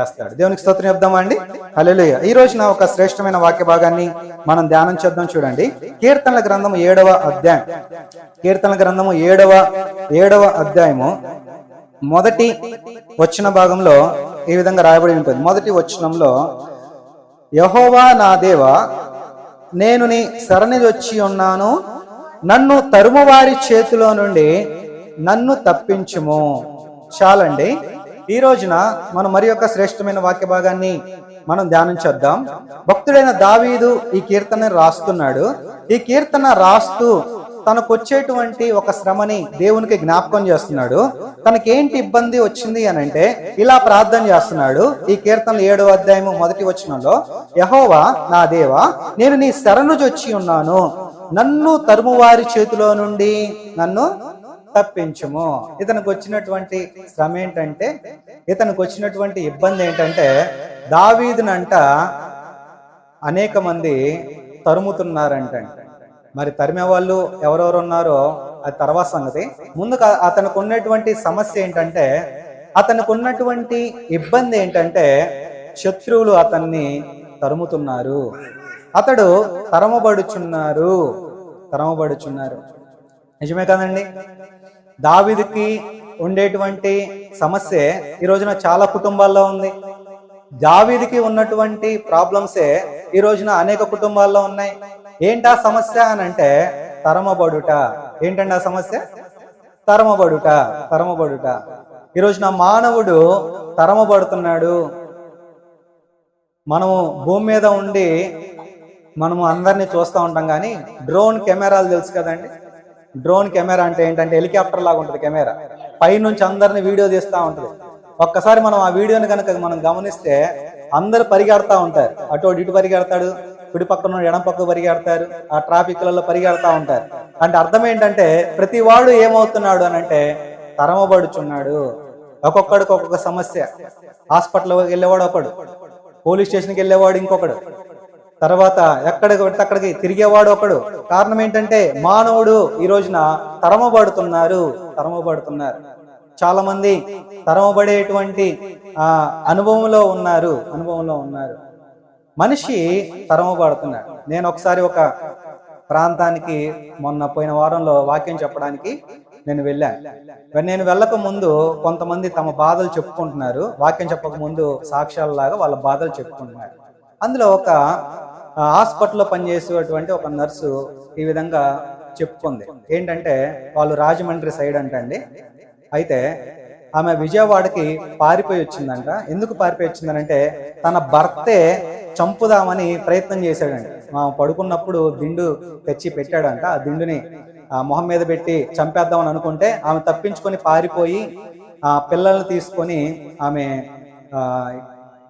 చేస్తాడు. దేవునికి స్తోత్రం చెప్దామా అండి హల్లెలూయా. ఈ రోజున ఒక శ్రేష్టమైన వాక్య భాగాన్ని మనం ధ్యానం చేద్దాం చూడండి. కీర్తనల గ్రంథము ఏడవ అధ్యాయం. కీర్తనల గ్రంథము ఏడవ ఏడవ అధ్యాయము. మొదటి వచ్చిన భాగంలో ఈ విధంగా రాయబడి ఉంటుంది. మొదటి వచనంలో యహోవా నా దేవ నేను నీ సరణి వచ్చి ఉన్నాను. నన్ను తరుమువారి చేతిలో నుండి నన్ను తప్పించుము. చాలండి. ఈ రోజున మనం మరి యొక్క శ్రేష్టమైన వాక్య భాగాన్ని మనం ధ్యానం చేద్దాం భక్తుడైన దావీదు ఈ కీర్తన రాస్తున్నాడు. ఈ కీర్తన రాస్తూ తనకు వచ్చేటువంటి ఒక శ్రమని దేవునికి జ్ఞాపకం చేస్తున్నాడు. తనకేంటి ఇబ్బంది వచ్చింది అని అంటే ఇలా ప్రార్థన చేస్తున్నాడు. ఈ కీర్తన ఏడో అధ్యాయము మొదటి వచనంలో యహోవా నా దేవా నేను నీ శరణు చొచ్చి ఉన్నాను. నన్ను తరుమువారి చేతిలో నుండి నన్ను తప్పించుము. ఇతనికి వచ్చినటువంటి శ్రమ ఏంటంటే ఇతనికి వచ్చినటువంటి ఇబ్బంది ఏంటంటే దావీదునంట అనేక మంది తరుముతున్నారంట. మరి తరిమే వాళ్ళు ఎవరెవరు ఉన్నారో అది తర్వాత సంగతి. ముందు అతనికి ఉన్నటువంటి సమస్య ఏంటంటే అతనికి ఉన్నటువంటి ఇబ్బంది ఏంటంటే శత్రువులు అతన్ని తరుముతున్నారు. అతడు తరమబడుచున్నారు. తరమబడుచున్నారు. నిజమే కదండి? దావిదికి ఉండేటువంటి సమస్య ఈ రోజున చాలా కుటుంబాల్లో ఉంది. దావీదికి ఉన్నటువంటి ప్రాబ్లమ్సే ఈ రోజున అనేక కుటుంబాల్లో ఉన్నాయి. ఏంటా సమస్య అని అంటే తరమబడుట. ఏంటండి ఆ సమస్య? తరమబడుట తరమబడుట. ఈ రోజున మానవుడు తరమబడుతున్నాడు. మనము భూమి మీద ఉండి మనము అందరినీ చూస్తూ ఉంటాం కానీ డ్రోన్ కెమెరాలు తెలుసు కదండి? డ్రోన్ కెమెరా అంటే ఏంటంటే హెలికాప్టర్ లాగా ఉంటుంది కెమెరా. పైనుంచి అందరిని వీడియో తీస్తూ ఉంటుంది. ఒక్కసారి మనం ఆ వీడియోని కనుక మనం గమనిస్తే అందరు పరిగెడతా ఉంటారు. అటు ఇటు పరిగెడతాడు కుడి పక్కన ఎడం పక్క పరిగెడతారు ఆ ట్రాఫిక్లలో పరిగెడతా ఉంటారు. అంటే అర్థం ఏంటంటే ప్రతి వాడు ఏమవుతున్నాడు అని అంటే తరమబడుచున్నాడు. ఒక్కొక్కడికి ఒక్కొక్క సమస్య. హాస్పిటల్కి వెళ్ళేవాడు ఒకడు పోలీస్ స్టేషన్కి వెళ్ళేవాడు ఇంకొకడు. తర్వాత ఎక్కడికి పడితే అక్కడికి తిరిగేవాడు ఒకడు. కారణం ఏంటంటే మానవుడు ఈ రోజున తరమబడుతున్నారు తరమబడుతున్నారు. చాలా మంది తరమబడేటువంటి ఆ అనుభవంలో ఉన్నారు అనుభవంలో ఉన్నారు. మనిషి తరమబడుతున్నాడు. నేను ఒకసారి ఒక ప్రాంతానికి మొన్న పోయిన వారంలో వాక్యం చెప్పడానికి నేను వెళ్ళాను నేను వెళ్ళక ముందు కొంతమంది తమ బాధలు చెప్పుకుంటున్నారు. వాక్యం చెప్పక ముందు సాక్ష్యాలలాగా వాళ్ళ బాధలు చెప్పుకుంటున్నారు. అందులో ఒక హాస్పిటల్లో పనిచేసేటువంటి ఒక నర్సు ఈ విధంగా చెప్పుకుంది. ఏంటంటే వాళ్ళు రాజమండ్రి సైడ్ అంటండి అయితే ఆమె విజయవాడకి పారిపోయి వచ్చిందంట. ఎందుకు పారిపోయి వచ్చిందనంటే తన భర్తే చంపుదామని ప్రయత్నం చేశాడంట. ఆమె పడుకున్నప్పుడు దిండు తెచ్చి పెట్టాడంట. ఆ దిండుని ఆ మొహం మీద పెట్టి చంపేద్దామని అనుకుంటే ఆమె తప్పించుకొని పారిపోయి ఆ పిల్లల్ని తీసుకొని ఆమె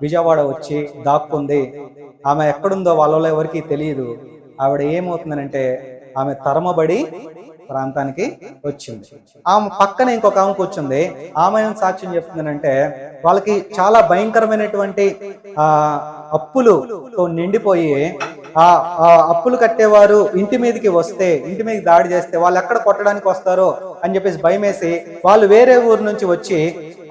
విజయవాడ వచ్చి దాక్కుంది. ఆమె ఎక్కడుందో వాళ్ళలో ఎవరికి తెలియదు. ఆవిడ ఏమవుతుందనంటే ఆమె తరమబడి ప్రాంతానికి వచ్చింది. ఆమె పక్కన ఇంకొక ఆమెకు వచ్చింది. ఆమె ఏం సాక్ష్యం చెప్తుందనంటే వాళ్ళకి చాలా భయంకరమైనటువంటి ఆ అప్పులు నిండిపోయి ఆ అప్పులు కట్టేవారు ఇంటి మీదకి వస్తే ఇంటి మీదకి దాడి చేస్తే వాళ్ళు ఎక్కడ కొట్టడానికి వస్తారో అని చెప్పేసి భయమేసి వాళ్ళు వేరే ఊరు నుంచి వచ్చి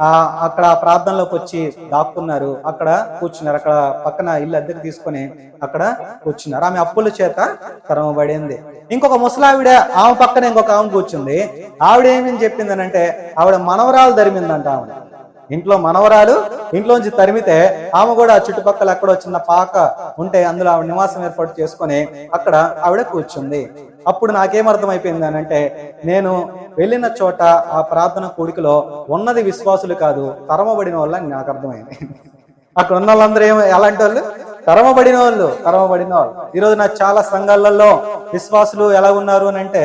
ఆ అక్కడ ప్రార్థనలోకి వచ్చి దాక్కున్నారు. అక్కడ కూర్చున్నారు. అక్కడ పక్కన ఇల్లు అద్దెకు తీసుకొని అక్కడ కూర్చున్నారు. ఆమె అప్పుల చేత తరమబడింది. ఇంకొక ముసలావిడ ఆమె పక్కన ఇంకొక ఆమె కూర్చుంది. ఆవిడ ఏమని చెప్పిందనంటే ఆవిడ మనవరాలు ధరిమిందంట ఆవిడ ఇంట్లో మనవరాలు ఇంట్లోంచి తరిమితే ఆమె కూడా చుట్టుపక్కల ఎక్కడో చిన్న పాక ఉంటే అందులో ఆవిడ నివాసం ఏర్పాటు చేసుకొని అక్కడ ఆవిడ కూర్చుంది. అప్పుడు నాకేం అర్థమైపోయింది అని అంటే నేను వెళ్ళిన చోట ఆ ప్రార్థన కోడికలో ఉన్నది విశ్వాసులు కాదు తరమబడిన వాళ్ళని నాకు అర్థమైంది. అక్కడ ఉన్న వాళ్ళందరూ ఏమో ఎలాంటి వాళ్ళు? తరమబడిన వాళ్ళు తరమబడిన వాళ్ళు. ఈరోజు నాకు చాలా సంఘాలలో విశ్వాసులు ఎలా ఉన్నారు అని అంటే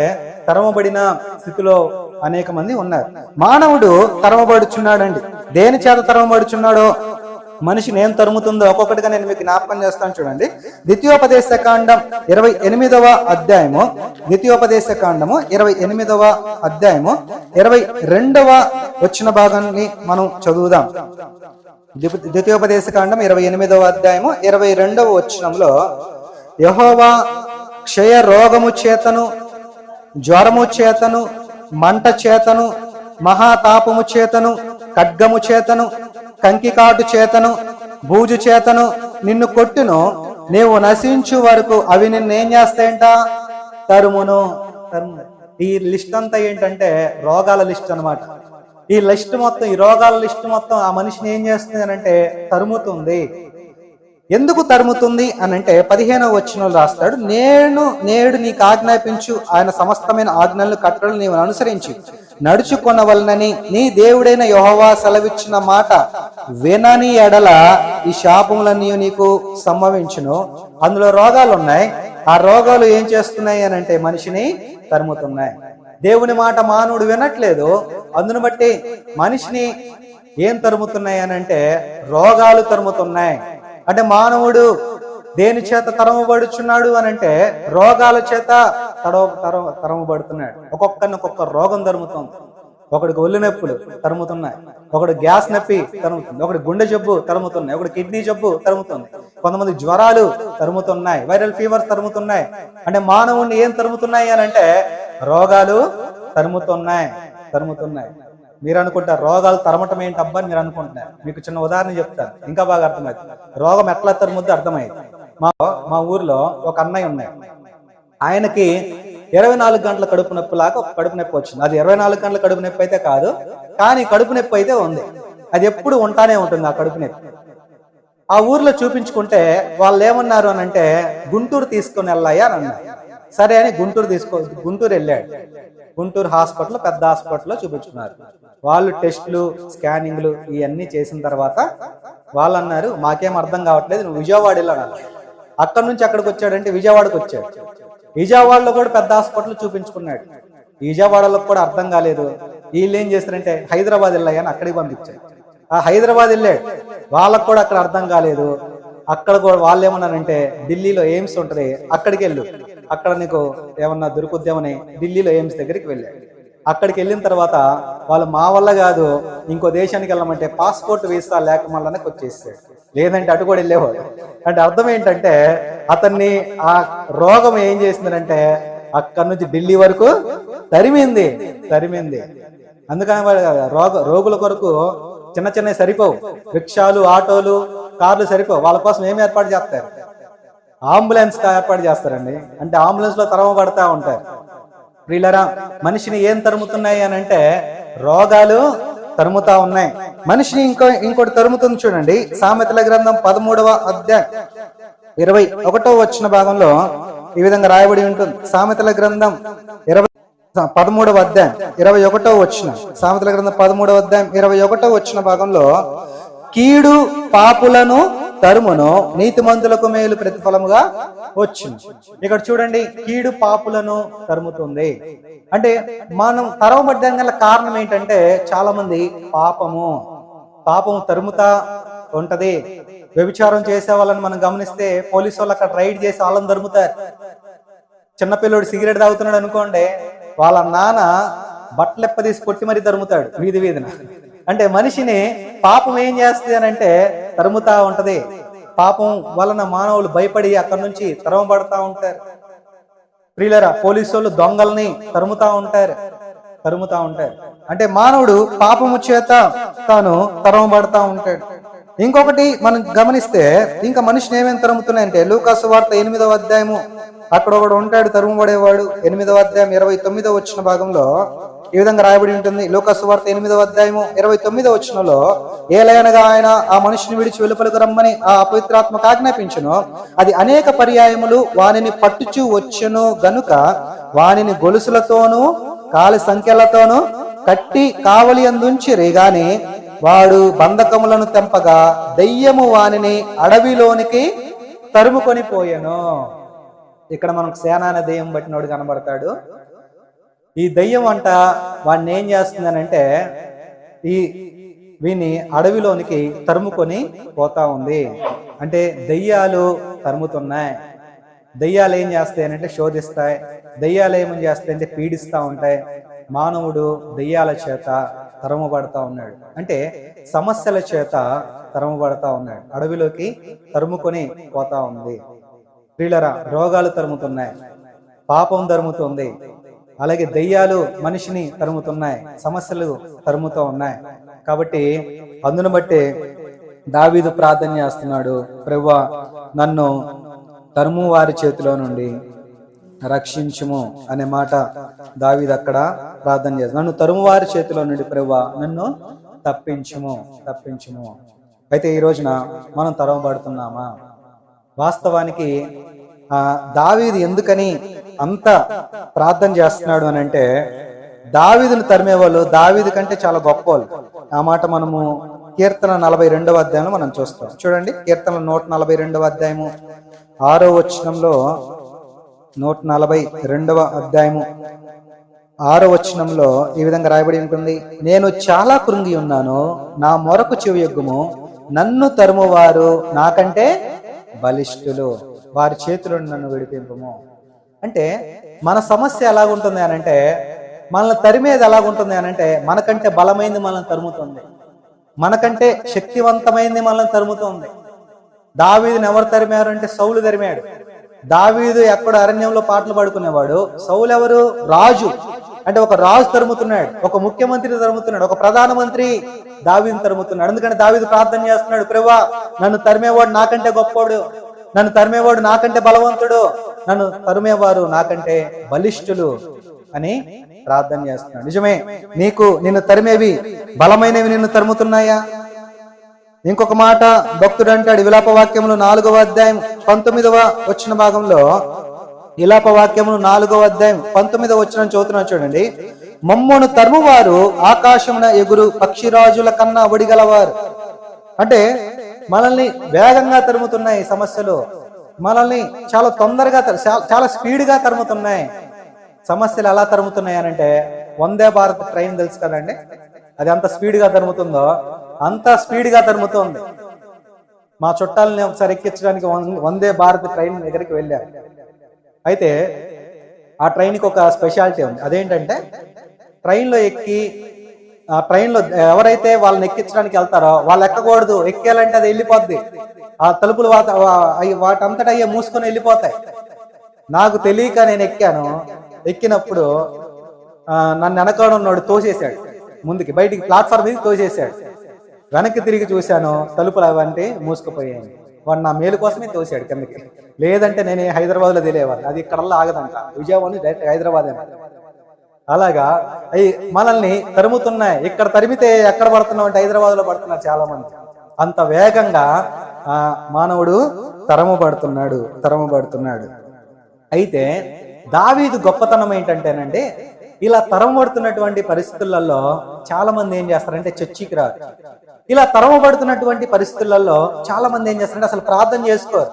తరమబడిన స్థితిలో అనేక మంది ఉన్నారు. మానవుడు తరమబడుచున్నాడండి. దేని చేత తరమబడుచున్నాడో మనిషి నేను తరుముతుందో ఒక్కొక్కటిగా నేను మీకు జ్ఞాపకం చేస్తాను చూడండి. ద్వితీయోపదేశ కాండం ఇరవై ఎనిమిదవ అధ్యాయము. ద్వితీయోపదేశ కాండము ఇరవై ఎనిమిదవ అధ్యాయము. ఇరవై రెండవ వచ్చిన భాగాన్ని మనం చదువుదాం. ద్వితీయోపదేశ కాండం ఇరవై ఎనిమిదవ అధ్యాయము. ఇరవై రెండవ వచ్చినంలో యహోవా క్షయ రోగము చేతను జ్వరము చేతను మంట చేతను మహాతాపము చేతను ఖడ్గము చేతను కంకికాటు చేతను బూజు చేతను నిన్ను కొట్టును. నీవు నశించు వరకు అవి నిన్ను ఏం చేస్తాయంట? తరుమును. తరుము ఈ లిస్ట్ అంతా ఏంటంటే రోగాల లిస్ట్ అనమాట ఈ లిస్ట్ మొత్తం ఈ రోగాల లిస్ట్ మొత్తం ఆ మనిషిని ఏం చేస్తుంది అంటే తరుముతుంది. ఎందుకు తరుముతుంది అని అంటే పదిహేనవ వచ్చిన రాస్తాడు నేను నేడు నీకు ఆజ్ఞాపించు ఆయన సమస్తమైన ఆజ్ఞలను కట్టడలు నీవు అనుసరించి. నడుచుకొనవలనని నీ దేవుడైన యెహోవా సెలవిచ్చిన మాట వినని ఎడల ఈ శాపములన్నీ నీకు సంభవించును. అందులో రోగాలు ఉన్నాయి ఆ రోగాలు ఏం చేస్తున్నాయి అని అంటే మనిషిని తరుముతున్నాయి. దేవుని మాట మానవుడు వినట్లేదు. అందును బట్టి మనిషిని ఏం తరుముతున్నాయి అని అంటే రోగాలు తరుముతున్నాయి. అంటే మానవుడు దేని చేత తరమబడుచున్నాడు అని అంటే రోగాల చేత తడవ తర తరమబడుతున్నాడు. ఒక్కొక్కరిని ఒక్కొక్క రోగం తరుముతుంది. ఒకడికి ఒళ్ళు నొప్పులు తరుముతున్నాయి. ఒకడు గ్యాస్ నొప్పి తరుముతుంది. ఒకటి గుండె జబ్బు తరుముతున్నాయి. ఒకటి కిడ్నీ జబ్బు తరుముతుంది. కొంతమంది జ్వరాలు తరుముతున్నాయి. Viral fevers తరుముతున్నాయి. అంటే మానవుణ్ణి ఏం తరుముతున్నాయి అని అంటే రోగాలు తరుముతున్నాయి. తరుముతున్నాయి. మీరు అనుకుంటారు రోగాలు తరమటం ఏంటబ్బా అని మీరు అనుకుంటున్నారు. మీకు చిన్న ఉదాహరణ చెప్తాను. ఇంకా బాగా అర్థమైంది. రోగం ఎట్లా ముద్దు అర్థమైంది. మా మా ఊర్లో ఒక అన్నయ్య ఉన్నాయి ఆయనకి ఇరవై నాలుగు గంటల కడుపు నొప్పి లాగా ఒక కడుపు నొప్పి వచ్చింది. అది ఇరవై నాలుగు గంటల కడుపు నొప్పి అయితే కాదు కానీ కడుపు నొప్పి అయితే ఉంది. అది ఎప్పుడు ఉంటానే ఉంటుంది ఆ కడుపు నొప్పి. ఆ ఊర్లో చూపించుకుంటే వాళ్ళు ఏమన్నారు అని అంటే గుంటూరు తీసుకొని వెళ్ళాయా అని అన్నారు. సరే అని గుంటూరు తీసుకో గుంటూరు వెళ్ళాడు. గుంటూరు హాస్పిటల్ పెద్ద హాస్పిటల్లో చూపించుకున్నారు. వాళ్ళు టెస్టులు స్కానింగ్లు ఇవన్నీ చేసిన తర్వాత వాళ్ళు అన్నారు మాకేం అర్థం కావట్లేదు నువ్వు విజయవాడ వెళ్ళాను అక్కడ నుంచి అక్కడికి వచ్చాడంటే విజయవాడకు వచ్చాడు. విజయవాడలో కూడా పెద్ద హాస్పిటల్ చూపించుకున్నాడు. విజయవాడలో కూడా అర్థం కాలేదు. వీళ్ళు ఏం చేస్తారంటే హైదరాబాద్ వెళ్ళాయని అక్కడికి పంపించారు. ఆ హైదరాబాద్ వెళ్ళాడు. వాళ్ళకు కూడా అక్కడ అర్థం కాలేదు. అక్కడ కూడా వాళ్ళు ఏమన్నారంటే ఢిల్లీలో ఎయిమ్స్ ఉంటది అక్కడికి వెళ్ళు. అక్కడ నీకు ఏమన్నా దొరుకుద్దామని ఢిల్లీలో ఎయిమ్స్ దగ్గరికి వెళ్ళాడు అక్కడికి వెళ్ళిన తర్వాత వాళ్ళు మా వల్ల కాదు ఇంకో దేశానికి వెళ్ళమంటే పాస్పోర్ట్ వీసా లేక మళ్ళీ వచ్చేసాడు. లేదంటే అటు కూడా వెళ్ళేవాడు. అంటే అర్థం ఏంటంటే అతన్ని ఆ రోగం ఏం చేసిందంటే అక్కడి నుంచి ఢిల్లీ వరకు తరిమింది తరిమింది. అందుకని రోగ రోగుల కొరకు చిన్న చిన్న సరిపోవు. రిక్షాలు ఆటోలు కార్లు సరిపోవు. వాళ్ళ కోసం ఏమి ఏర్పాటు చేస్తారు? అంబులెన్స్ ఏర్పాటు చేస్తారండి. అంటే అంబులెన్స్లో తరమబడతా ఉంటారు ప్రియులరా మనిషిని ఏం తరుముతున్నాయి అని అంటే రోగాలు తరుముతా ఉన్నాయి. మనిషిని ఇంకో ఇంకోటి తరుముతుంది చూడండి. సామెతల గ్రంథం పదమూడవ అధ్యాయం ఇరవై ఒకటో వచ్చిన భాగంలో ఈ విధంగా రాయబడి ఉంటుంది. సామెతల గ్రంథం ఇరవై పదమూడవ అధ్యాయం ఇరవై ఒకటో వచ్చిన సామెతల గ్రంథం పదమూడవ అధ్యాయం ఇరవై ఒకటో వచ్చిన భాగంలో కీడు పాపులను తరుమును నీతిమంతులకు మేలు ప్రతిఫలముగా వచ్చింది ఇక్కడ చూడండి కీడు పాపులను తరుముతుంది. అంటే మనం తరవబడ్డం గల కారణం ఏంటంటే చాలా మంది పాపము పాపం తరుముతా ఉంటది. వ్యభిచారం చేసే వాళ్ళని మనం గమనిస్తే పోలీసు వాళ్ళు అక్కడ రైడ్ చేసి వాళ్ళని తరుముతారు. చిన్నపిల్లడు సిగరెట్ తాగుతున్నాడు అనుకోండి వాళ్ళ నాన్న బట్టలెప్పదీసి కొట్టి మరీ తరుముతాడు వీధి వీధిన. అంటే మనిషిని పాపం ఏం చేస్తుంది అని అంటే తరుముతా ఉంటది. పాపం వలన మానవులు భయపడి అక్కడి నుంచి తరమబడతా ఉంటారు. ప్రియులరా పోలీసు వాళ్ళు దొంగల్ని తరుముతా ఉంటారు. తరుముతా ఉంటారు. అంటే మానవుడు పాపము చేత తాను తరమబడతా ఉంటాడు. ఇంకొకటి మనం గమనిస్తే ఇంకా మనిషిని ఏమేమి తరుముతున్నాయంటే లూకాసు వార్త ఎనిమిదవ అధ్యాయము. అక్కడ ఒకడు ఉంటాడు తరుముబడేవాడు. ఎనిమిదవ అధ్యాయం ఇరవై తొమ్మిదవ వచ్చిన భాగంలో ఈ విధంగా రాయబడి ఉంటుంది. లోకసువార్త ఎనిమిదవ అధ్యాయము ఇరవై తొమ్మిదవ వచనంలో ఏలైనగా ఆయన ఆ మనిషిని విడిచి వెలుపలకు రమ్మని ఆ అపవిత్రాత్మకు ఆజ్ఞాపించును. అది అనేక పర్యాయములు వానిని పట్టుచు వచ్చును గనుక వానిని గొలుసులతోనూ కాలి సంఖ్యలతోనూ కట్టి కావలి అందుంచిరి. గాని వాడు బంధకములను తెంపగా దెయ్యము వానిని అడవిలోనికి తరుముకొని పోయాను. ఇక్కడ మనకు సేనాన దెయ్యం పట్టినోడు కనబడతాడు. ఈ దయ్యం అంట వాడిని ఏం చేస్తుందనంటే ఈ వీని అడవిలోనికి తరుముకొని పోతా ఉంది. అంటే దయ్యాలు తరుముతున్నాయి. దయ్యాలు ఏం చేస్తాయి అంటే శోధిస్తాయి. దయ్యాలు ఏమని చేస్తాయి అంటే ఉంటాయి. మానవుడు దయ్యాల చేత తరుముబడతా ఉన్నాడు. అంటే సమస్యల చేత తరుముబడతా ఉన్నాడు. అడవిలోకి తరుముకొని పోతా ఉంది. ప్రియులరా రోగాలు తరుముతున్నాయి. పాపం తరుముతుంది. అలాగే దయ్యాలు మనిషిని తరుముతున్నాయి సమస్యలు తరుముతూ ఉన్నాయి. కాబట్టి అందును బట్టి దావీదు ప్రార్థన చేస్తున్నాడు ప్రభువా నన్ను తరుము వారి చేతిలో నుండి రక్షించుము అనే మాట దావీదు అక్కడ ప్రార్థన చేస్తాడు నన్ను తరుము వారి చేతిలో నుండి ప్రభా నన్ను తప్పించుము తప్పించుము. అయితే ఈ రోజున మనం తరవబడుతున్నామా వాస్తవానికి దావీది దావీదు ఎందుకని అంత ప్రార్థన చేస్తున్నాడు అని అంటే దావీదును తరిమేవాళ్ళు దావీదు కంటే చాలా గొప్పవాళ్ళు. ఆ మాట మనము కీర్తన నలభై రెండవ అధ్యాయంలో మనం చూస్తాం. చూడండి కీర్తన నూట నలభై రెండవ అధ్యాయము ఆరో వచనంలో నూట నలభై రెండవ అధ్యాయము ఆరో వచనంలో ఈ విధంగా రాయబడి ఉంటుంది నేను చాలా కృంగి ఉన్నాను నా మొరకు చెవియొగ్గుము నన్ను తరుమువారు నాకంటే బలిష్ఠులు వారి చేతిలో నన్ను విడిపింపము. అంటే మన సమస్య ఎలాగుంటుంది అని అంటే మనల్ని తరిమేది ఎలాగుంటుంది అని అంటే మనకంటే బలమైంది మనల్ని తరుముతుంది. మనకంటే శక్తివంతమైంది మనల్ని తరుముతుంది. దావీదుని ఎవరు తరిమారు అంటే సౌలు తరిమాడు. దావీదు ఎక్కడ అరణ్యంలో పాటలు పాడుకునేవాడు? సౌలు ఎవరు? రాజు. అంటే ఒక రాజు తరుముతున్నాడు ఒక ముఖ్యమంత్రి తరుముతున్నాడు ఒక ప్రధానమంత్రి దావీని తరుముతున్నాడు. ఎందుకంటే దావీదు ప్రార్థన చేస్తున్నాడు ప్రభా నన్ను తరిమేవాడు నాకంటే గొప్పవాడు నన్ను తరిమేవాడు నాకంటే బలవంతుడు నన్ను తరుమేవారు నాకంటే బలిష్ఠులు అని ప్రార్థన చేస్తున్నాడు. నిజమే నీకు నిన్ను తరిమేవి బలమైనవి నిన్ను తరుముతున్నాయా? ఇంకొక మాట భక్తుడు అంటాడు విలాప వాక్యములు నాలుగవ అధ్యాయం పంతొమ్మిదవ వచ్చిన భాగంలో విలాప వాక్యములు నాలుగవ అధ్యాయం పంతొమ్మిదవ వచ్చిన చదువుతున్నాను చూడండి. మమ్మను తరుమువారు ఆకాశమున ఎగురు పక్షిరాజుల కన్నా ఒడిగలవారు. అంటే మనల్ని వేగంగా తరుముతున్నాయి సమస్యలు. మనల్ని చాలా తొందరగా చాలా స్పీడ్గా తరుముతున్నాయి. సమస్యలు ఎలా తరుముతున్నాయి అని అంటే వందే భారత్ ట్రైన్ తెలుసు కదండి? అది ఎంత స్పీడ్గా తరుముతుందో అంత స్పీడ్గా తరుముతుంది. మా చుట్టాలని ఒకసారి ఎక్కించడానికి వందే భారత్ ట్రైన్ దగ్గరికి వెళ్ళారు అయితే ఆ ట్రైన్కి ఒక స్పెషాలిటీ ఉంది. అదేంటంటే ట్రైన్లో ఎక్కి ట్రైన్లో ఎవరైతే వాళ్ళని ఎక్కించడానికి వెళ్తారో వాళ్ళు ఎక్కకూడదు ఎక్కేయాలంటే అది వెళ్ళిపోద్ది. ఆ తలుపులు వాత వా- అవి వాటంతట అయ్యే మూసుకొని వెళ్ళిపోతాయి. నాకు తెలియక నేను ఎక్కాను. ఎక్కినప్పుడు ఆ, నన్ను వెనకాడ ఉన్నాడు తోసేశాడు. ముందుకి బయటికి ప్లాట్ఫామ్ మీద తోసేశాడు. వెనక్కి తిరిగి చూశాను తలుపులు అవంటే మూసుకుపోయాయి. వాడు నా మేలు కోసమే తోసాడు కిందకి. లేదంటే నేను హైదరాబాద్లో తెలియవాలి అది ఇక్కడల్లా ఆగదంట. విజయవాడ డైరెక్ట్ హైదరాబాద్ అని. అలాగా అవి మనల్ని తరుముతున్నాయి. ఇక్కడ తరిమితే ఎక్కడ పడుతున్నాం అంటే హైదరాబాద్లో పడుతున్నారు చాలా మంది అంత వేగంగా ఆ మానవుడు తరమబడుతున్నాడు తరమబడుతున్నాడు. అయితే దావీదు గొప్పతనం ఏంటంటేనండి ఇలా తరమబడుతున్నటువంటి పరిస్థితులలో చాలా మంది ఏం చేస్తారంటే చర్చికి రారు. ఇలా తరమబడుతున్నటువంటి పరిస్థితులలో చాలా మంది ఏం చేస్తారంటే అసలు ప్రార్థన చేసుకోరు.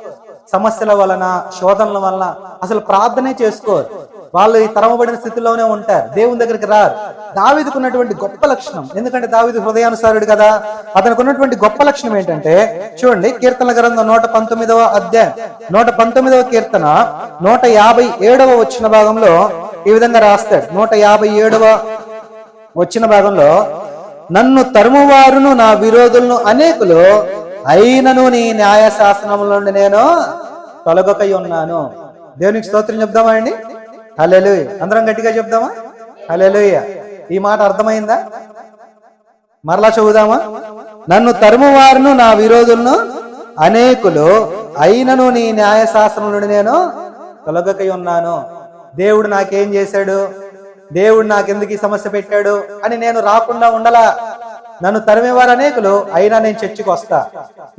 సమస్యల వలన శోధనల వలన అసలు ప్రార్థనే చేసుకోరు. వాళ్ళు ఈ తరమబడిన స్థితిలోనే ఉంటారు. దేవుని దగ్గరికి రారు. దావిదికి ఉన్నటువంటి గొప్ప లక్షణం. ఎందుకంటే దావీదు హృదయానుసారుడు కదా. అతనికి ఉన్నటువంటి గొప్ప లక్షణం ఏంటంటే చూడండి కీర్తన గ్రంథం నూట పంతొమ్మిదవ అధ్యాయం. నూట పంతొమ్మిదవ కీర్తన నూట యాభై ఏడవ వచ్చిన భాగంలో ఈ విధంగా రాస్తాడు. నూట యాభై ఏడవ వచ్చిన భాగంలో నన్ను తరుమువారును నా విరోధులను అనేకులు అయినను నీ న్యాయ శాసనముల నుండి నేను తొలగకై ఉన్నాను దేవునికి స్తోత్రం చెప్దామా అండి? హలెలు అందరం గట్టిగా చెప్దామా? హలెలుయ ఈ మాట అర్థమైందా? మరలా చదువుదామా? నన్ను తరుమువారును నా విరోధులను అనేకులు అయినను నీ న్యాయశాస్త్రం నుండి నేను తొలగకై ఉన్నాను. దేవుడు నాకేం చేశాడు? దేవుడు నాకెందుకు ఈ సమస్య పెట్టాడు? అని నేను రాకుండా ఉండలా. నన్ను తరిమేవారు అనేకులు అయినా నేను చర్చికి వస్తా.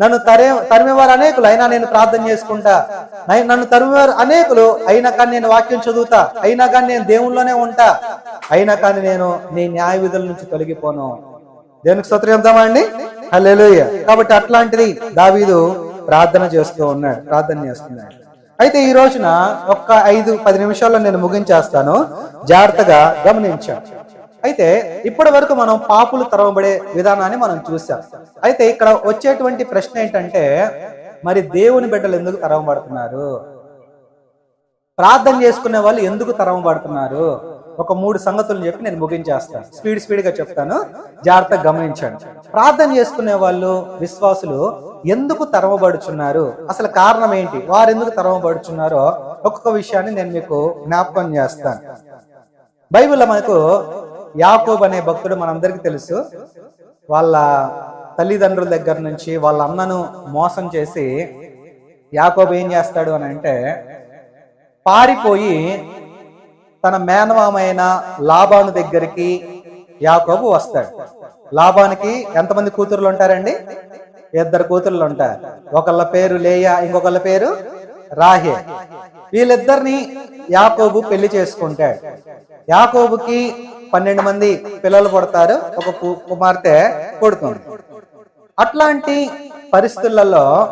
నన్ను తరే తరిమేవారు అనేకులు అయినా నేను ప్రార్థన చేసుకుంటా. నన్ను తరిమేవారు అనేకులు అయినా కానీ నేను వాక్యం చదువుతా. అయినా కానీ నేను దేవుల్లోనే ఉంటా. అయినా కానీ నేను నీ న్యాయ విధుల నుంచి తొలగిపోను. దేనికి స్తోత్రం చెప్దామా అండి? కాబట్టి అట్లాంటిది దావీదు ప్రార్థన చేస్తూ ఉన్నాడు ప్రార్థన చేస్తున్నాడు. అయితే ఈ రోజున ఒక్క ఐదు పది నిమిషాల్లో నేను ముగించేస్తాను. జాగ్రత్తగా గమనించాను అయితే ఇప్పటి వరకు మనం పాపులు తరవబడే విధానాన్ని మనం చూసాం. అయితే ఇక్కడ వచ్చేటువంటి ప్రశ్న ఏంటంటే మరి దేవుని బిడ్డలు ఎందుకు తరవబడుతున్నారు? ప్రార్థన చేసుకునే వాళ్ళు ఎందుకు తరవబడుతున్నారు? ఒక మూడు సంగతులు చెప్పి నేను ముగించేస్తాను. స్పీడ్ స్పీడ్గా చెప్తాను. జాగ్రత్తగా గమనించండి. ప్రార్థన చేసుకునే వాళ్ళు విశ్వాసులు ఎందుకు తరమబడుచున్నారు అసలు కారణం ఏంటి? వారు ఎందుకు తరవబడుచున్నారో ఒక్కొక్క విషయాన్ని నేను మీకు జ్ఞాపకం చేస్తాను. బైబిల్లో మనకు యాకోబ్ అనే భక్తుడు మనందరికీ తెలుసు. వాళ్ళ తల్లిదండ్రుల దగ్గర నుంచి వాళ్ళ అన్నను మోసం చేసి యాకోబు ఏం చేస్తాడు అని అంటే పారిపోయి తన మేనమామైన లాభాను దగ్గరికి యాకోబు వస్తాడు. లాభానికి ఎంతమంది కూతుర్లు ఉంటారండి? ఇద్దరు కూతుర్లు ఉంటారు. ఒకళ్ళ పేరు లేయా ఇంకొకళ్ళ పేరు రాహే. వీళ్ళిద్దరిని యాకోబు పెళ్ళి చేసుకుంటాడు. యాకోబుకి పన్నెండు మంది పిల్లలు పుడతారు. ఒక కు- కుమార్తె పుడుతుంది. అట్లాంటి పరిస్థితులలో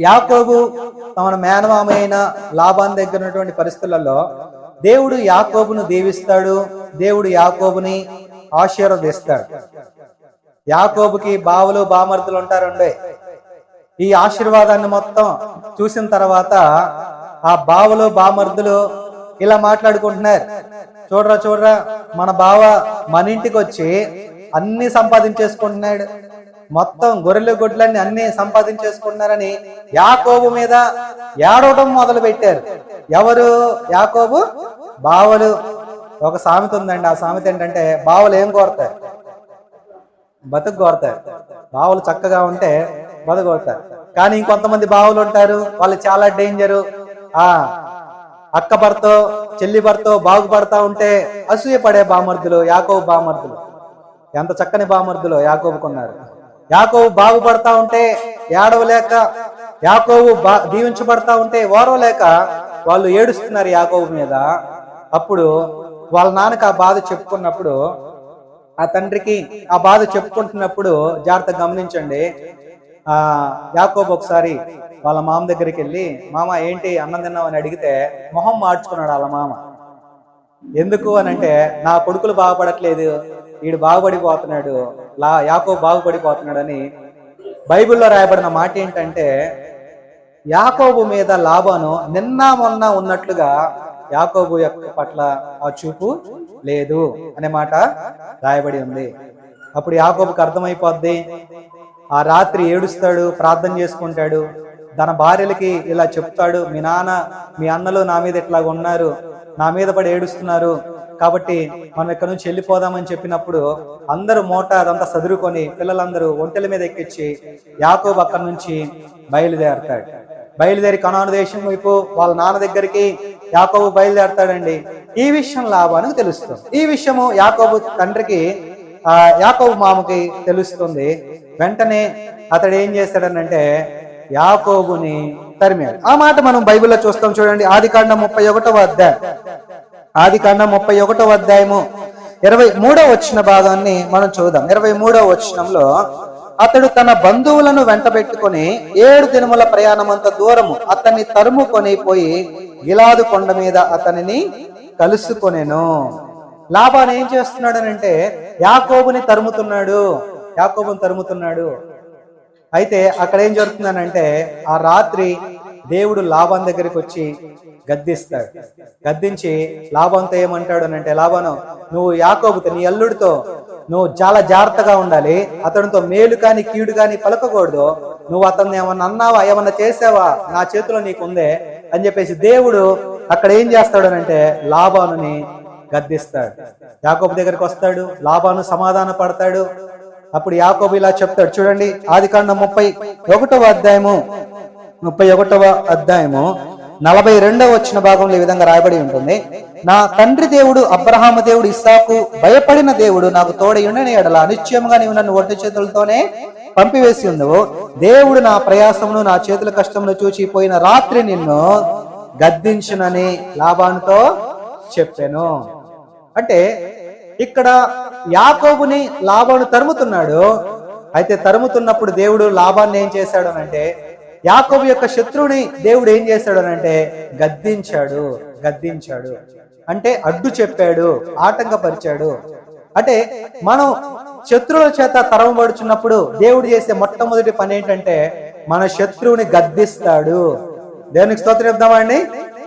యాకోబు తమ మేనమామైన లాభాన్ దగ్గర ఉన్నటువంటి పరిస్థితులలో దేవుడు యాకోబును దీవిస్తాడు. దేవుడు యాకోబుని ఆశీర్వదిస్తాడు. యాకోబుకి బావులు బామర్దులు ఉంటారండే. ఈ ఆశీర్వాదాన్ని మొత్తం చూసిన తర్వాత ఆ బావులు బామర్దులు ఇలా మాట్లాడుకుంటున్నారు. చూడరా చూడరా మన బావ మన ఇంటికి వచ్చి అన్ని సంపాదించేసుకుంటున్నాడు. మొత్తం గొర్రెలు గొడ్లన్నీ అన్ని సంపాదించేసుకుంటున్నారని యాకోబు మీద ఏడవటం మొదలు పెట్టారు ఎవరు? యాకోబు? బావలు. ఒక సామెత ఉందండి. ఆ సామెత ఏంటంటే బావలు ఏం కోరతారు? బతుకు కోరతారు. బావులు చక్కగా ఉంటే బతుకు కోరతారు. కానీ ఇంకొంతమంది బావులు ఉంటారు. వాళ్ళు చాలా డేంజరు. ఆ అక్క భర్తో చెల్లి భర్తో బాగుపడతా ఉంటే అసూయ పడే బామర్దులు యాకోబు బామర్దులు. ఎంత చక్కని బామర్దులు యాకోబుకున్నారు. యాకోబు బాగుపడతా ఉంటే ఏడవలేక యాకోబు బా దీవించబడతా ఉంటే ఓరవలేక వాళ్ళు ఏడుస్తున్నారు యాకోబు మీద. అప్పుడు వాళ్ళ నాన్నకి ఆ బాధ చెప్పుకున్నప్పుడు ఆ తండ్రికి ఆ బాధ చెప్పుకుంటున్నప్పుడు జాగ్రత్త గమనించండి. ఆ యాకోబు ఒకసారి వాళ్ళ మామ దగ్గరికి వెళ్ళి మామ ఏంటి అన్నం తిన్నావని అడిగితే మొహం మార్చుకున్నాడు వాళ్ళ మామ. ఎందుకు? అని అంటే నా కొడుకులు బాగుపడట్లేదు. వీడు బాగుపడిపోతున్నాడు. లా యాకో బాగుపడిపోతున్నాడు అని బైబిల్లో రాయబడిన మాట ఏంటంటే యాకోబు మీద లాభాను నిన్న మొన్న ఉన్నట్లుగా యాకోబు యొక్క పట్ల ఆ చూపు లేదు అనే మాట రాయబడి ఉంది. అప్పుడు యాకోబుకి అర్థమైపోద్ది ఆ రాత్రి ఏడుస్తాడు ప్రార్థన చేసుకుంటాడు తన భార్యలకి ఇలా చెప్తాడు మీ నాన్న మీ అన్నలు నా మీద ఇట్లా ఉన్నారు నా మీద పడి ఏడుస్తున్నారు కాబట్టి మనం ఇక్కడ నుంచి వెళ్ళిపోదామని చెప్పినప్పుడు అందరూ మూట అదంతా సదురుకొని పిల్లలందరూ ఒంటెల మీద ఎక్కించి యాకోబు అక్కడి నుంచి బయలుదేరతాడు. బయలుదేరి కనాను దేశం వైపు వాళ్ళ నాన్న దగ్గరికి యాకోబు బయలుదేరతాడండి. ఈ విషయం లాభానికి తెలుస్తుంది. ఈ విషయము యాకోబు తండ్రికి ఆ యాకోబు మామకి తెలుస్తుంది. వెంటనే అతడు ఏం చేస్తాడనంటే యాకోబుని తరిమాడు ఆ మాట మనం బైబిల్లో చూస్తాం చూడండి. ఆది కాండం ముప్పై ఒకటవ అధ్యాయం. ఆది కాండం ముప్పై ఒకటవ అధ్యాయము ఇరవై మూడవ వచ్చిన భాగాన్ని మనం చూద్దాం. ఇరవై మూడవ వచ్చినంలో అతడు తన బంధువులను వెంట పెట్టుకుని ఏడు దినముల ప్రయాణమంత దూరము అతన్ని తరుముకొని పోయి గిలాదు కొండ మీద అతనిని కలుసుకొనేను. లాభాన్ని ఏం చేస్తున్నాడనంటే యాకోబుని తరుముతున్నాడు. యాకోబుని తరుముతున్నాడు. అయితే అక్కడ ఏం జరుగుతుందనంటే ఆ రాత్రి దేవుడు లాభం దగ్గరికి వచ్చి గద్దిస్తాడు. గద్దించి లాభంతో ఏమంటాడు? అని అంటే లాభను నువ్వు యాకోబుతో నీ అల్లుడితో నువ్వు చాలా జాగ్రత్తగా ఉండాలి. అతనితో మేలు కానీ కీడు కాని పలకకూడదు. నువ్వు అతన్ని ఏమన్నా అన్నావా? ఏమన్నా చేసావా? నా చేతిలో నీకుందే అని చెప్పేసి దేవుడు అక్కడ ఏం చేస్తాడు అని అంటే లాభానుని గద్దిస్తాడు. యాకోబు దగ్గరికి వస్తాడు లాభాను సమాధాన పడతాడు. అప్పుడు యాకోబు ఇలా చెప్తాడు. చూడండి ఆది కాండం ముప్పై ఒకటవ అధ్యాయము ముప్పై ఒకటవ అధ్యాయము నలభై రెండవ వచ్చిన భాగంలో ఈ విధంగా రాయబడి ఉంటుంది. నా తండ్రి దేవుడు అబ్రహామ దేవుడు ఇస్సాకు భయపడిన దేవుడు నాకు తోడయుండని ఎడల నిశ్చయముగా నీవు నన్ను ఒట్టి చేతులతోనే పంపివేసి ఉండవు. దేవుడు నా ప్రయాసమును నా చేతుల కష్టమును చూచి పోయిన రాత్రి నిన్ను గద్దించునని లాభాంతో చెప్పాను. అంటే ఇక్కడ యాకోబుని లాభాను తరుముతున్నాడు. అయితే తరుముతున్నప్పుడు దేవుడు లాభాన్ని ఏం చేశాడు అంటే యాకోబు యొక్క శత్రువుని దేవుడు ఏం చేశాడు అంటే గద్దించాడు గద్దించాడు. అంటే అడ్డు చెప్పాడు ఆటంకపరిచాడు. అంటే మనం శత్రువుల చేత తరవబడుచున్నప్పుడు దేవుడు చేసే మొట్టమొదటి పని ఏంటంటే మన శత్రువుని గద్దిస్తాడు. దేవునికి స్తోత్రం చెప్దామండి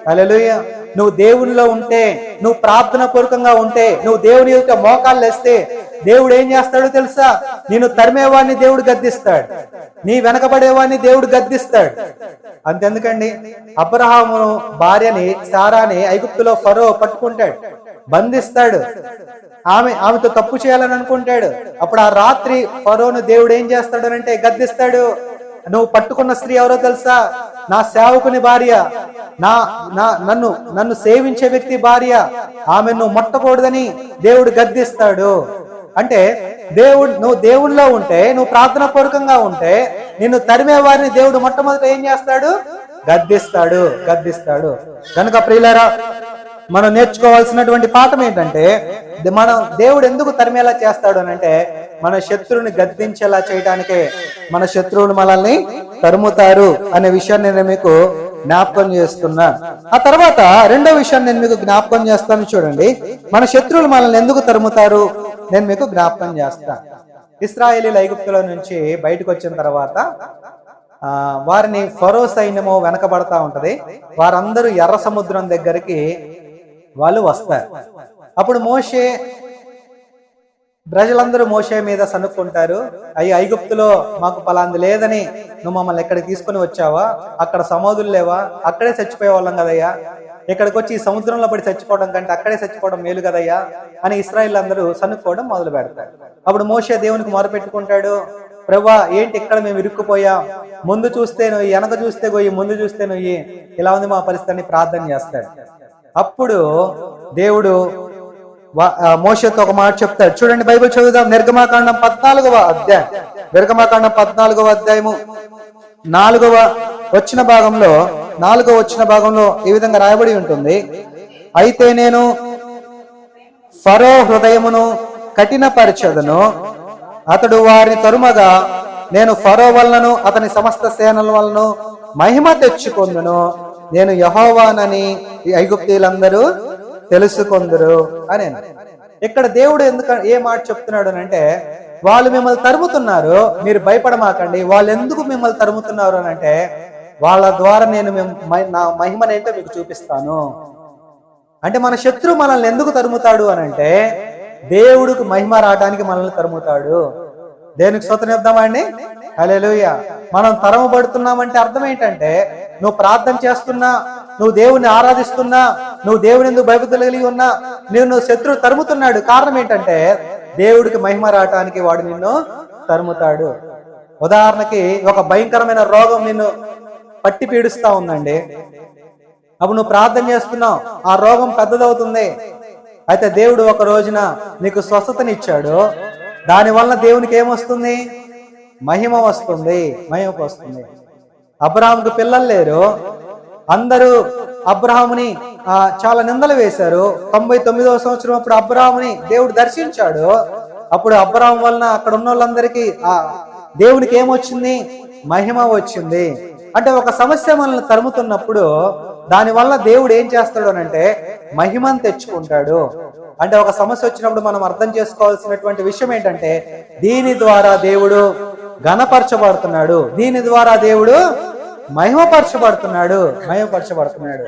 అలలుయ నువ్వు దేవునిలో ఉంటే నువ్వు ప్రార్థన పూర్వకంగా ఉంటే నువ్వు దేవుని యొక్క మోకాలు వేస్తే దేవుడు ఏం చేస్తాడో తెలుసా? నేను తరిమేవాడిని దేవుడు గద్దిస్తాడు. నీ వెనకబడేవాడిని దేవుడు గద్దిస్తాడు. అంతెందుకండి? అబ్రహాము భార్యని సారాని ఐగుప్తులో ఫరో పట్టుకుంటాడు. బంధిస్తాడు. ఆమె ఆమెతో తప్పు చేయాలని అనుకుంటాడు. అప్పుడు ఆ రాత్రి ఫరోను దేవుడు ఏం చేస్తాడు అంటే గద్దిస్తాడు. నువ్వు పట్టుకున్న స్త్రీ ఎవరో తెలుసా? నా సేవకుని భార్య నా నా నన్ను నన్ను సేవించే వ్యక్తి భార్య ఆమె నువ్వు ముట్టకూడదని దేవుడు గద్దిస్తాడు. అంటే దేవుడు నువ్వు దేవుళ్ళలో ఉంటే నువ్వు ప్రార్థన పూర్వకంగా ఉంటే నిన్ను తరిమే వారిని దేవుడు మొట్టమొదట ఏం చేస్తాడు? గద్దిస్తాడు గద్దిస్తాడు. కనుక ప్రియులరా మనం నేర్చుకోవాల్సినటువంటి పాఠం ఏంటంటే మనం దేవుడు ఎందుకు తరిమేలా చేస్తాడు అని అంటే మన శత్రువుని గద్దించేలా చేయడానికే మన శత్రువులు మనల్ని తరుముతారు అనే విషయాన్ని నేను మీకు జ్ఞాపకం చేస్తున్నా. ఆ తర్వాత రెండో విషయాన్ని నేను మీకు జ్ఞాపకం చేస్తాను చూడండి. మన శత్రువులు మనల్ని ఎందుకు తరుముతారు? నేను మీకు జ్ఞాపకం చేస్తాను ఇస్రాయేలీల ఐగుప్తుల నుంచి బయటకు వచ్చిన తర్వాత ఆ వారిని ఫరో సైన్యము వెనకబడతా ఉంటది. వారందరూ ఎర్ర సముద్రం దగ్గరికి వాళ్ళు వస్తారు. అప్పుడు మోషే ప్రజలందరూ మోషే మీద సనుక్కుంటారు అయ్యి ఐగుప్తులో మాకు పలాంది లేదని నువ్వు మమ్మల్ని ఎక్కడికి తీసుకొని వచ్చావా? అక్కడ సమాధులు లేవా? అక్కడే చచ్చిపోయే వాళ్ళం కదయ్యా. ఇక్కడికి వచ్చి ఈ సముద్రంలో పడి చచ్చిపోవడం కంటే అక్కడే చచ్చిపోవడం మేలు కదయ్యా అని ఇస్రాయిల్ అందరూ సనుక్కోవడం మొదలు పెడతారు. అప్పుడు మోషే దేవునికి మొరపెట్టుకుంటాడు ప్రభా ఏంటి ఇక్కడ మేము ఇరుక్కుపోయాం? ముందు చూస్తే నొయ్యి వెనక చూస్తే గొయ్యి ముందు చూస్తే నొయ్యి ఇలా ఉంది మా పరిస్థితిని ప్రార్థన చేస్తాడు. అప్పుడు దేవుడు మోసతో ఒక మాట చెప్తాడు. చూడండి బైబిల్ చదువుదాం. నిర్గమాకాండం పద్నాలుగవ అధ్యాయం. నిర్గమాకాండం పద్నాలుగవ అధ్యాయము నాలుగవ వచ్చిన భాగంలో నాలుగవ వచ్చిన భాగంలో ఈ విధంగా రాయబడి ఉంటుంది. అయితే నేను ఫరో హృదయమును కఠినపరచదును. అతడు వారిని తరుమగా నేను ఫరో వలనను అతని సమస్త సేనల వలన మహిమ తెచ్చుకొందును. నేను యహోవానని ఐగుప్తీలందరూ ఐగుప్తీయులందరూ తెలుసుకొందరు అని ఇక్కడ దేవుడు ఎందుకు ఏ మాట చెప్తున్నాడు అని అంటే వాళ్ళు మిమ్మల్ని తరుముతున్నారు మీరు భయపడమాకండి. వాళ్ళు ఎందుకు మిమ్మల్ని తరుముతున్నారు అని అంటే వాళ్ళ ద్వారా నేను నా మహిమనేంటో మీకు చూపిస్తాను. అంటే మన శత్రువు మనల్ని ఎందుకు తరుముతాడు అని అంటే దేవుడికి మహిమ రావడానికి మనల్ని తరుముతాడు. దేనికి స్వతం చెప్దామండి హల్లెలూయా. మనం తరమబడుతున్నామంటే అర్థం ఏంటంటే నువ్వు ప్రార్థన చేస్తున్నా నువ్వు దేవుని ఆరాధిస్తున్నా నువ్వు దేవుని ఎందుకు భయభక్తులు కలిగి ఉన్నా నేను నువ్వు శత్రువు తరుముతున్నాడు. కారణం ఏంటంటే దేవుడికి మహిమ రావటానికి వాడు నిన్ను తరుముతాడు. ఉదాహరణకి ఒక భయంకరమైన రోగం నిన్ను పట్టి పీడిస్తా ఉందండి. అప్పుడు నువ్వు ప్రార్థన చేస్తున్నావు ఆ రోగం పెద్దదవుతుంది. అయితే దేవుడు ఒక రోజున నీకు స్వస్థతనిచ్చాడు. దాని వలన దేవునికి ఏమొస్తుంది? మహిమ వస్తుంది మహిమకు వస్తుంది. అబ్రహాంకు పిల్లలు లేరు. అందరూ అబ్రహాముని చాలా నిందలు వేశారు. తొంభై తొమ్మిదవ సంవత్సరం అప్పుడు అబ్రహాముని దేవుడు దర్శించాడు. అప్పుడు అబ్రహాం వలన అక్కడ ఉన్న వాళ్ళందరికీ ఆ దేవునికి ఏమొచ్చింది? మహిమ వచ్చింది. అంటే ఒక సమస్య మనల్ని తరుముతున్నప్పుడు దాని వల్ల దేవుడు ఏం చేస్తాడు అని అంటే మహిమను తెచ్చుకుంటాడు. అంటే ఒక సమస్య వచ్చినప్పుడు మనం అర్థం చేసుకోవాల్సినటువంటి విషయం ఏంటంటే దీని ద్వారా దేవుడు ఘనపరచబడుతున్నాడు. దీని ద్వారా దేవుడు మహిమపరచబడుతున్నాడు. మహిమపరచబడుతున్నాడు.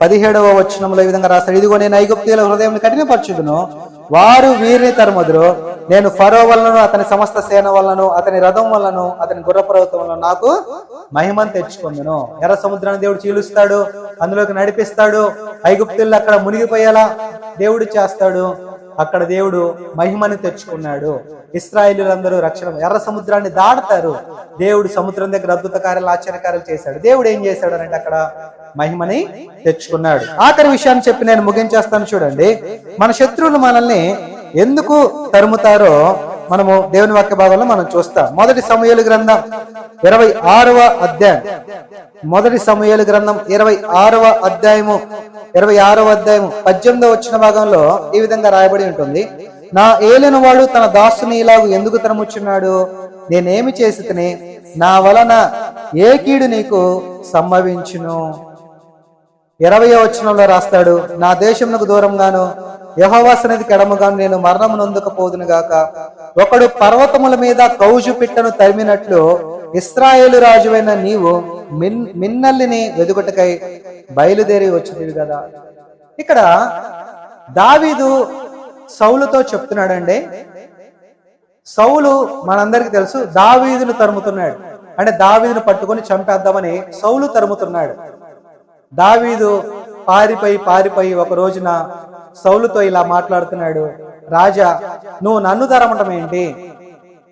పదిహేడవ వచనంలో ఈ విధంగా రాస్తాడు ఇదిగో నేను ఐగుప్తీల హృదయం కఠినపరచుదును. వారు వీరిని తరుముదురు. నేను ఫరో వలనను అతని సమస్త సేన వలనను అతని రథం వలనను అతని గుర్రపర్వతం వలన నాకు మహిమను తెచ్చుకుందును. ఎర్ర సముద్రాన్ని దేవుడు చీలుస్తాడు అందులోకి నడిపిస్తాడు ఐగుప్తుల్లో అక్కడ మునిగిపోయేలా దేవుడు చేస్తాడు. అక్కడ దేవుడు మహిమని తెచ్చుకున్నాడు. ఇస్రాయేలీలందరూ రక్షణ ఎర్ర సముద్రాన్ని దాడతారు దేవుడు సముద్రం దగ్గర అద్భుత కార్యాలు ఆశ్చర్యకార్యాలు చేశాడు. దేవుడు ఏం చేశాడు అంటే అక్కడ మహిమని తెచ్చుకున్నాడు. ఆఖరి విషయాన్ని చెప్పి నేను ముగించేస్తాను చూడండి. మన శత్రువులు మనల్ని ఎందుకు తరుముతారో మనము దేవుని వాక్య భాగంలో మనం చూస్తాం. మొదటి సమయాలు గ్రంథం ఇరవై ఆరవ అధ్యాయం. మొదటి సమయాలు గ్రంథం ఇరవై ఆరవ అధ్యాయము ఇరవై ఆరవ అధ్యాయము పద్దెనిమిదవ వచ్చిన భాగంలో ఈ విధంగా రాయబడి ఉంటుంది. నా ఏలిన వాడు తన దాసుని ఇలాగు ఎందుకు తరముచున్నాడు? నేనేమి చేసి తిని నా వలన ఏ కీడు నీకు సంభవించును? ఇరవయో వచనంలో రాస్తాడు నా దేశమునకు దూరంగాను యహోవా సన్నిధికి ఎడమగాను నేను మరణం నొందుకపోదును గాక ఒకడు పర్వతముల మీద కౌజు పిట్టను తరిమినట్లు ఇస్రాయేలు రాజువైన నీవు మిన్ మిన్నల్లిని వెదుగుటకై బయలుదేరి వచ్చింది కదా. ఇక్కడ దావీదు సౌలుతో చెప్తున్నాడండి. సౌలు మనందరికి తెలుసు దావీదును తరుముతున్నాడు. అంటే దావీదును పట్టుకొని చంపేద్దామని సౌలు తరుముతున్నాడు. దావీదు పారిపోయి పారిపోయి ఒక రోజున సౌలుతో ఇలా మాట్లాడుతున్నాడు రాజా నువ్వు నన్ను తరమటం ఏంటి?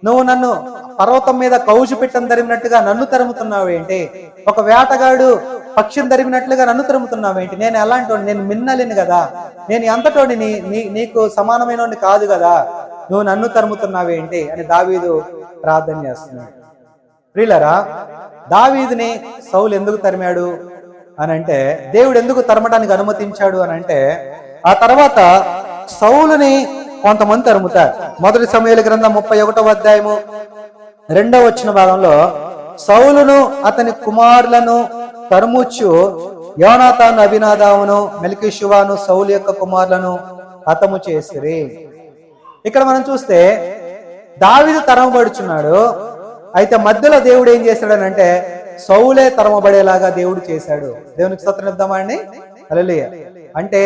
నువ్వు నన్ను పర్వతం మీద కౌజు పిట్టను తరిమినట్టుగా నన్ను తరుముతున్నావు ఏంటి? ఒక వేటగాడు పక్షిని తరిమినట్లుగా నన్ను తరుముతున్నావు ఏంటి? నేను ఎలాంటి నేను మిన్నలేను కదా. నేను ఎంతటోని నీ నీకు సమానమైన కాదు కదా. నువ్వు నన్ను తరుముతున్నావేంటి అని దావీదు ప్రార్థన చేస్తున్నాడు. ప్రియులరా దావీదుని సౌలు ఎందుకు తరిమాడు? అని అంటే దేవుడు ఎందుకు తరమటానికి అనుమతించాడు? అని అంటే ఆ తర్వాత సౌలుని కొంతమంది తరుముతారు. మొదటి సమయాల గ్రంథం ముప్పై ఒకటవ అధ్యాయము రెండవ వచ్చిన భాగంలో సౌలును అతని కుమారులను తరుముచ్చు యోనాతాను అభినాదావును మెలికిషువాను సౌలు యొక్క కుమారులను హతము చేసిరి. ఇక్కడ మనం చూస్తే దావిదు తరమబడుచున్నాడు. అయితే మధ్యలో దేవుడు ఏం చేశాడనంటే సౌలే తరమబడేలాగా దేవుడు చేశాడు. దేవునికి స్తోత్రం ఇద్దామా అండి? అలలియ అంటే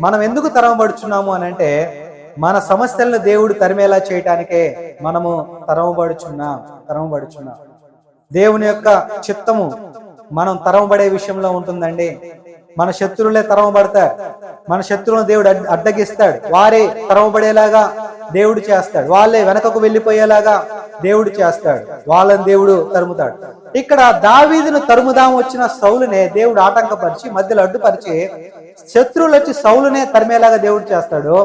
మనం ఎందుకు తరమబడుచున్నాము అని అంటే మన సమస్యలను దేవుడు తరిమేలా చేయటానికే మనము తరమబడుచున్నాం తరమబడుచున్నాం. దేవుని యొక్క చిత్తము మనం తరమబడే విషయంలో ఉంటుందండి. మన శత్రువులే తరమబడతారు. మన శత్రువులను దేవుడు అడ్డగిస్తాడు. వారే తరమబడేలాగా దేవుడు చేస్తాడు. వాళ్ళే వెనకకు వెళ్ళిపోయేలాగా దేవుడు చేస్తాడు. వాళ్ళని దేవుడు తరుముతాడు. ఇక్కడ దావీదును తరుముదాం వచ్చిన సౌలునే దేవుడు ఆటంకపరిచి మధ్యలో అడ్డుపరిచి శత్రువులు వచ్చి సౌలునే తరిమేలాగా దేవుడు చేస్తాడు.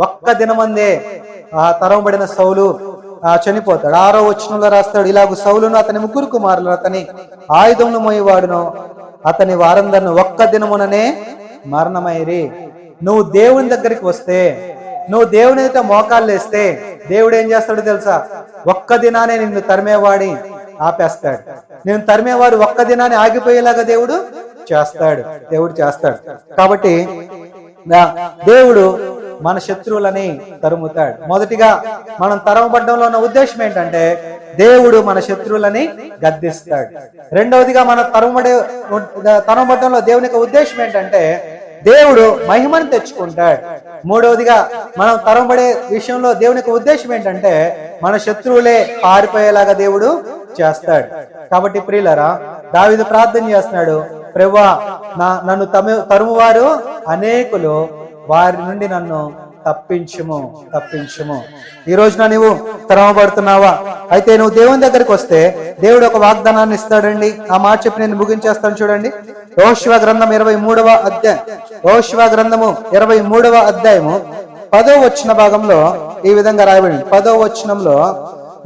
ఒక్క దినమందే ఆ తరంబడిన సౌలు ఆ చనిపోతాడు. ఆరో వచనంలో రాస్తాడు ఇలాగ సౌలును అతని ముగ్గురు కుమారులు అతని ఆయుధములు మోయేవాడును. అతని వారందరిని ఒక్క దినముననే మరణమైరి. నువ్వు దేవుని దగ్గరికి వస్తే నువ్వు దేవుని అయితే మోకాళ్ళు వేస్తే దేవుడు ఏం చేస్తాడో తెలుసా? ఒక్క దినానే నిన్ను తరిమేవాడి ఆపేస్తాడు. నేను తరిమేవారు ఒక్క దినాన్ని ఆగిపోయేలాగా దేవుడు చేస్తాడు. దేవుడు చేస్తాడు. కాబట్టి దేవుడు మన శత్రువులని తరుముతాడు. మొదటిగా మనం తరమబడ్డంలో ఉన్న ఉద్దేశం ఏంటంటే దేవుడు మన శత్రువులని గద్దిస్తాడు. రెండవదిగా మన తరమబడే తరమబడ్డంలో దేవుని యొక్క ఉద్దేశం ఏంటంటే దేవుడు మహిమను తెచ్చుకుంటాడు. మూడవదిగా మనం తరంబడే విషయంలో దేవుని యొక్క ఉద్దేశం ఏంటంటే మన శత్రువులే పారిపోయేలాగా దేవుడు చేస్తాడు. కాబట్టి ప్రియులరా దావిదు ప్రార్థన చేస్తున్నాడు ప్రభా నా నన్ను తమ తరుమువారు అనేకులు వారి నుండి నన్ను తప్పించుము తప్పించుము. ఈ రోజున నువ్వు తరమబడుతున్నావా? అయితే నువ్వు దేవుని దగ్గరికి వస్తే దేవుడు ఒక వాగ్దానాన్ని ఇస్తాడండి. ఆ మాట చెప్పి నేను ముగించేస్తాను చూడండి. రోషివ గ్రంథం ఇరవై మూడవ అధ్యాయం. రోషివ గ్రంథము ఇరవై మూడవ అధ్యాయము పదో వచ్చిన భాగంలో ఈ విధంగా రాయబడింది. పదో వచనంలో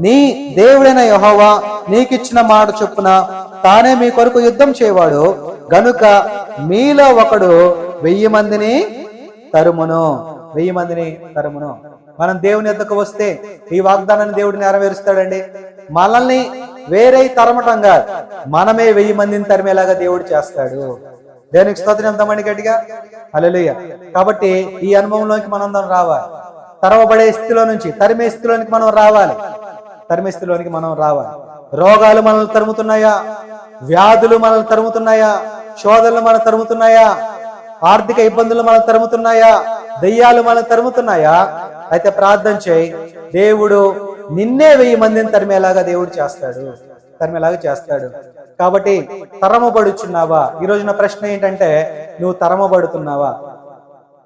నీ దేవుడైన యహోవా నీకిచ్చిన మాట చొప్పున తానే మీ కొరకు యుద్ధం చేయవాడు. గనుక మీలో ఒకడు వెయ్యి మందిని తరుమును. వెయ్యి మందిని తరుమును. మనం దేవుని ఎద్దకు వస్తే ఈ వాగ్దానాన్ని దేవుడు నెరవేరుస్తాడండి. మనల్ని వేరే తరమటం కాదు. మనమే వెయ్యి మందిని తరిమేలాగా దేవుడు చేస్తాడు. దేవునికి స్తోత్రం ఎంతమంది గట్టిగా? హల్లెలూయ. కాబట్టి ఈ అనుభవంలోకి మనందరం రావాలి. తరవబడే స్థితిలో నుంచి తరిమే స్థితిలోనికి మనం రావాలి. తరిమిస్తులోనికి మనం రావాలి. రోగాలు మనల్ని తరుముతున్నాయా? వ్యాధులు మనల్ని తరుముతున్నాయా? శోధనలు మనం తరుముతున్నాయా? ఆర్థిక ఇబ్బందులు మనం తరుముతున్నాయా? దయ్యాలు మనం తరుముతున్నాయా? అయితే ప్రార్థన చేయి. దేవుడు నిన్నే వెయ్యి మందిని తరిమేలాగా దేవుడు చేస్తాడు. తరిమేలాగా చేస్తాడు. కాబట్టి తరమబడుచున్నావా? ఈ రోజున ప్రశ్న ఏంటంటే నువ్వు తరమబడుతున్నావా?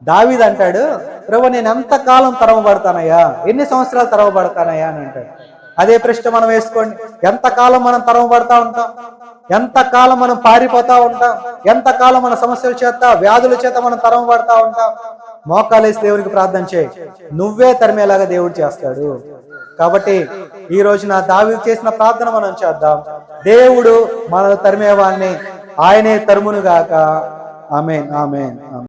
దావీద్ అంటాడు ప్రభు నేను ఎంతకాలం తరమబడతానయ్యా? ఎన్ని సంవత్సరాలు తరమబడతానయ్యా? అని అంటాడు. అదే ప్రశ్న మనం వేసుకోండి. ఎంతకాలం మనం మనం తరమబడతా ఉంటాం? ఎంత కాలం మనం పారిపోతా ఉంటాం? ఎంత కాలం మన సమస్యల చేత వ్యాధుల చేత మనం తరమబడతా ఉంటాం? మోకాలేసి దేవునికి ప్రార్థన చేయి. నువ్వే తరిమేలాగా దేవుడు చేస్తాడు. కాబట్టి ఈ రోజున దావి చేసిన ప్రార్థన మనం చేద్దాం. దేవుడు మన తరిమేవాడిని. ఆయనే తరుమును గాక ఆమెన్ ఆమెన్ ఆమెన్.